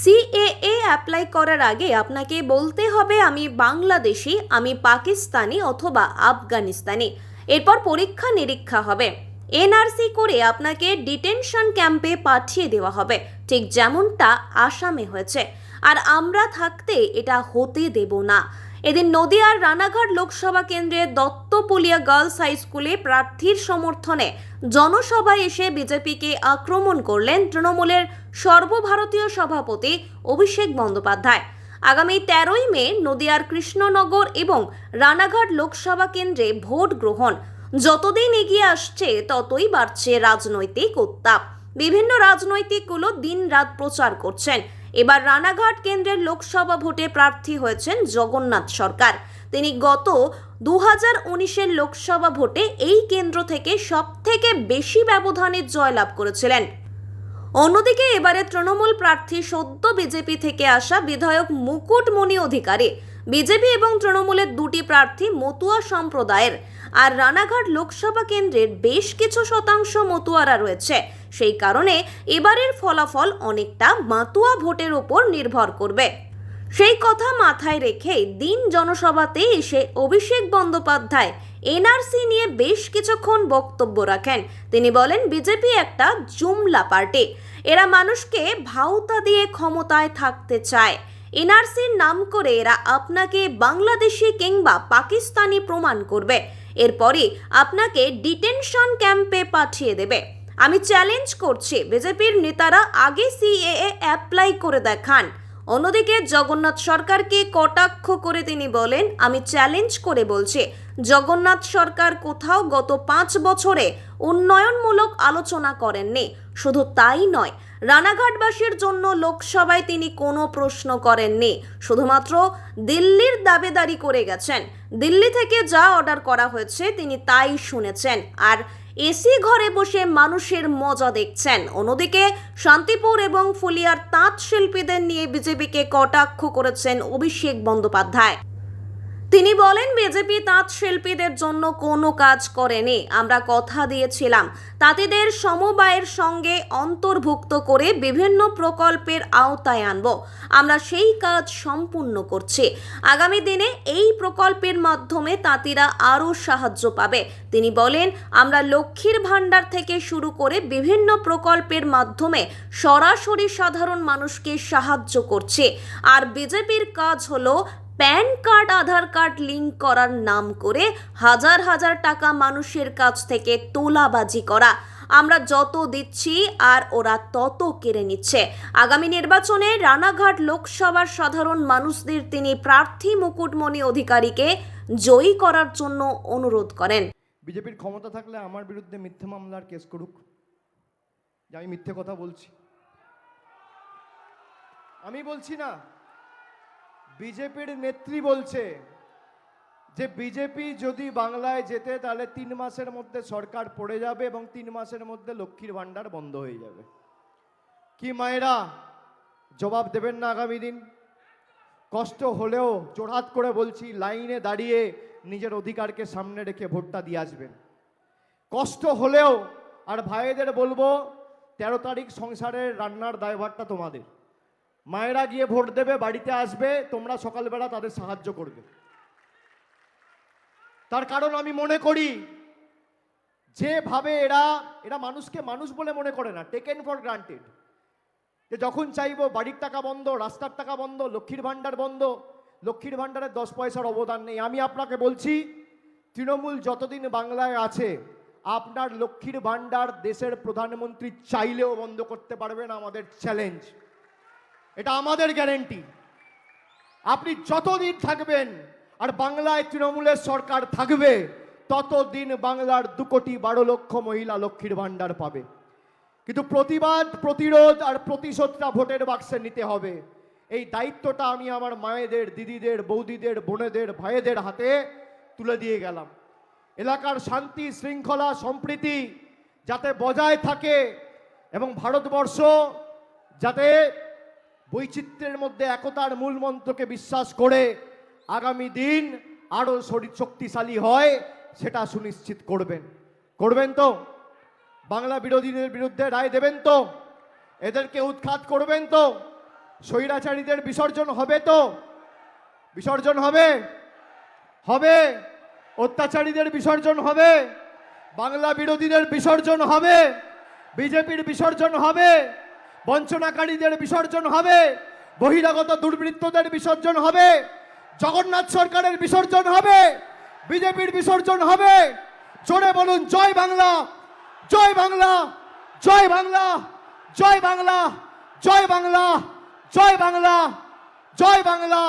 CAA apply করার আগে আপনাকে বলতে হবে আমি বাংলাদেশি, আমি পাকিস্তানি অথবা আফগানিস্তানি। এরপর পরীক্ষা নিরীক্ষা হবে। এনআরসি করে আপনাকে ডিটেনশন ক্যাম্পে পাঠিয়ে দেওয়া হবে। ঠিক যেমনটা আসামে হয়েছে। আর আমরা থাকতে এটা হতে দেব না। এদিন নদিয়ার রানাঘাট লোকসভা কেন্দ্রের দত্তপুলিয়া গার্লস হাই স্কুলে প্রার্থীর সমর্থনে জনসভায় এসে বিজেপিকে আক্রমণ করলেন তৃণমূলের সর্বভারতীয় সভাপতি অভিষেক বন্দ্যোপাধ্যায়। আগামী তেরোই মে নদিয়ার কৃষ্ণনগর এবং রানাঘাট লোকসভা কেন্দ্রে ভোট গ্রহণ। যতদিন এগিয়ে আসছে, ততই বাড়ছে রাজনৈতিক উত্তাপ। বিভিন্ন রাজনৈতিকগুলো দিন রাত প্রচার করছেন। এবার রানাঘাট কেন্দ্রের লোকসভা ভোটে প্রার্থী হয়েছেন জগন্নাথ সরকার। তিনি গত দু হাজার উনিশের লোকসভা ভোটে এই কেন্দ্র থেকে সব থেকে বেশি ব্যবধানে জয়লাভ করেছিলেন। অন্যদিকে এবারে তৃণমূল প্রার্থী সদ্য বিজেপি থেকে আসা বিধায়ক মুকুটমণি অধিকারী, বিজেপি এবং তৃণমূলের দুটি প্রার্থী মতুয়া সম্প্রদায়ের। আর রানাঘাট লোকসভা কেন্দ্রের বেশ কিছু শতাংশ মতুয়ারা রয়েছে। সেই কারণে এবারের ফলাফল অনেকটা মাতুয়া ভোটের ওপর নির্ভর করবে। সেই কথা মাথায় রেখে দিন জনসভাতে এসে অভিষেক বন্দ্যোপাধ্যায় এনআরসি নিয়ে বেশ কিছুক্ষণ বক্তব্য রাখেন। তিনি বলেন, বিজেপি একটা জুমলা পার্টি। এরা মানুষকে ভাওতা দিয়ে ক্ষমতায় থাকতে চায়। এনআরসির নাম করে এরা আপনাকে বাংলাদেশি কিংবা পাকিস্তানি প্রমাণ করবে। এরপরে আপনাকে ডিটেনশন ক্যাম্পে পাঠিয়ে দেবে। আমি চ্যালেঞ্জ করছি। বিজেপির নেতারা আগে সিএএ অ্যাপ্লাই করে দেখান। অন্যদিকে জগন্নাথ সরকারকে কটাক্ষ করে তিনি বলেন, আমি চ্যালেঞ্জ করে বলছি, জগন্নাথ সরকার কোথাও গত পাঁচ বছরে উন্নয়নমূলক আলোচনা করেননি। শুধু তাই নয়, রানাঘাটবাসীর জন্য লোকসভায় তিনি কোনো প্রশ্ন করেননি। শুধুমাত্র দিল্লির দাবেদারি করে গেছেন। দিল্লি থেকে যা অর্ডার করা হয়েছে তিনি তাই শুনেছেন। আর এসি ঘরে বসে মানুষের মজা দেখছেন। অন্যদিকে শান্তিপুর এবং ফুলিয়ার তাঁত শিল্পীদের নিয়ে বিজেপিকে কটাক্ষ করেছেন অভিষেক বন্দ্যোপাধ্যায়। তিনি বলেন, বিজেপি তাঁত শিল্পীদের জন্য কোনো কাজ করেনি। আমরা কথা দিয়েছিলাম। তাঁতিদের সমবায়ের সঙ্গে অন্তর্ভুক্ত করে বিভিন্ন প্রকল্পের আওতায় আনব। আমরা সেই কাজ সম্পূর্ণ করছি। আগামী দিনে এই প্রকল্পের মাধ্যমে তাঁতিরা আরও সাহায্য পাবে। তিনি বলেন, আমরা লক্ষ্মীর ভাণ্ডার থেকে শুরু করে বিভিন্ন প্রকল্পের মাধ্যমে সরাসরি সাধারণ মানুষকে সাহায্য করছে। আর বিজেপির কাজ হলো pan card, Aadhaar card link করার নাম করে হাজার হাজার টাকা মানুষের কাছ থেকে তোলাবাজি করা। আমরা যত দিচ্ছি আর ওরা তত কেড়ে নিচ্ছে। আগামী নির্বাচনে রানাঘাট লোকসভার সাধারণ মানুষদের তিনি প্রার্থী মুকুটমণি অধিকারীকে জয়ী করার জন্য অনুরোধ করেন। বিজেপির ক্ষমতা থাকলে আমার বিরুদ্ধে মিথ্যে মামলার কেস করুক। আমি মিথ্যে কথা বলছি। আমি বলছি না বিজেপির নেত্রী বলছে যে বিজেপি যদি বাংলায় যেতে, তাহলে তিন মাসের মধ্যে সরকার পড়ে যাবে এবং তিন মাসের মধ্যে লক্ষ্মীর ভাণ্ডার বন্ধ হয়ে যাবে। কি মায়েরা, জবাব দেবেন না আগামী দিন। কষ্ট হলেও জোড়হাত করে বলছি, লাইনে দাঁড়িয়ে নিজের অধিকারকে সামনে রেখে ভোটটা দিয়ে আসবেন। কষ্ট হলেও, আর ভাইদের বলব, তেরো তারিখ সংসারের রান্নার দায়ভারটা তোমাদের। মায়েরা গিয়ে ভোট দেবে, বাড়িতে আসবে, তোমরা সকালবেলা তাদের সাহায্য করবে। তার কারণ আমি মনে করি, যেভাবে এরা এরা মানুষকে মানুষ বলে মনে করে না টেকেন ফর গ্রান্টেড যে যখন চাইব বাড়ির টাকা বন্ধ, রাস্তার টাকা বন্ধ, লক্ষ্মীর ভাণ্ডার বন্ধ, লক্ষ্মীর ভাণ্ডারের দশ পয়সার অবদান নেই। আমি আপনাকে বলছি, তৃণমূল যতদিন বাংলায় আছে, আপনার লক্ষ্মীর ভাণ্ডার দেশের প্রধানমন্ত্রী চাইলেও বন্ধ করতে পারবেন আমাদের চ্যালেঞ্জ এটা আমাদের গ্যারেন্টি আপনি যতদিন থাকবেন আর বাংলায় তৃণমূলের সরকার থাকবে, ততদিন বাংলার দু কোটি বারো লক্ষ মহিলা লক্ষ্মীর ভাণ্ডার পাবে। কিন্তু প্রতিবাদ, প্রতিরোধ আর প্রতিশোধটা ভোটের বাক্সে নিতে হবে। এই দায়িত্বটা আমি আমার মায়েদের, দিদিদের, বৌদিদের, বোনেদের ভাইয়েদের হাতে তুলে দিয়ে গেলাম। এলাকার শান্তি, শৃঙ্খলা, সম্প্রীতি যাতে বজায় থাকে এবং ভারতবর্ষ যাতে বৈচিত্র্যের মধ্যে একতার মূল মন্ত্রকে বিশ্বাস করে আগামী দিন আরও শরীর শক্তিশালী হয়, সেটা সুনিশ্চিত করবেন। করবেন তো? বাংলা বিরোধীদের বিরুদ্ধে রায় দেবেন তো? এদেরকে উৎখাত করবেন তো? স্বৈরাচারীদের বিসর্জন হবে তো? বিসর্জন হবে? হবে। অত্যাচারীদের বিসর্জন হবে? বাংলা বিরোধীদের বিসর্জন হবে? বিজেপির বিসর্জন হবে? বঞ্চনাকারীদের বিসর্জন হবে, বহিরাগত দুর্বৃত্তদের বিসর্জন হবে, জগন্নাথ সরকারের বিসর্জন হবে, বিজেপির বিসর্জন হবে। জোরে বলুন, জয় বাংলা জয় বাংলা জয় বাংলা জয় বাংলা জয় বাংলা জয় বাংলা জয় বাংলা।